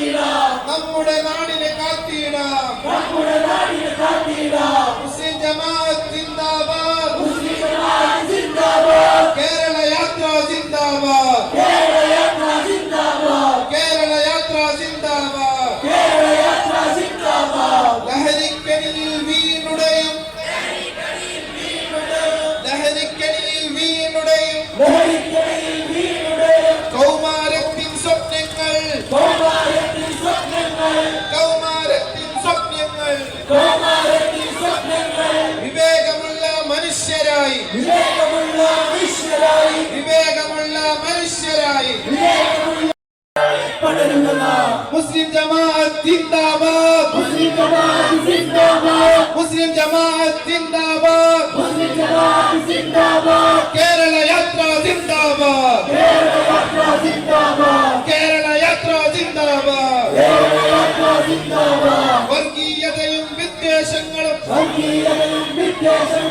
കാത്തിടാം. നമ്മുടെ നാടിനെ കാത്തിടാം. നമ്മുടെ നാടിനെ കാത്തിടാം. കൗമാരത്തിൻ സ്വപ്നങ്ങൾ. കൗമാരത്തിൻ സ്വപ്നങ്ങൾ. വിവേകമുള്ള മനുഷ്യരായി. വിവേകമുള്ള മനുഷ്യരായി. വിവേകമുള്ള മനുഷ്യരായി. മുസ്ലിം ജമാഅത്ത് ജിന്ദാബാദ്. മുസ്ലിം ജമാഅത്ത് ജിന്ദാബാദ്. മുസ്ലിം ജമാഅത്ത് ജിന്ദാബാദ്. മുസ്ലിം ജമാഅത്ത് ജിന്ദാബാദ്. കേരള യാത്ര ജിന്ദാബാദ്. കേരള യാത്ര സിന്ദാബാദ് കേരള യാത്ര സിന്ദാബാദ് കേരള യാത്ര സിന്ദാബാദ് വർഗീയതയും വിദ്വേഷങ്ങളും വർഗീയതയും വിദ്വേഷവും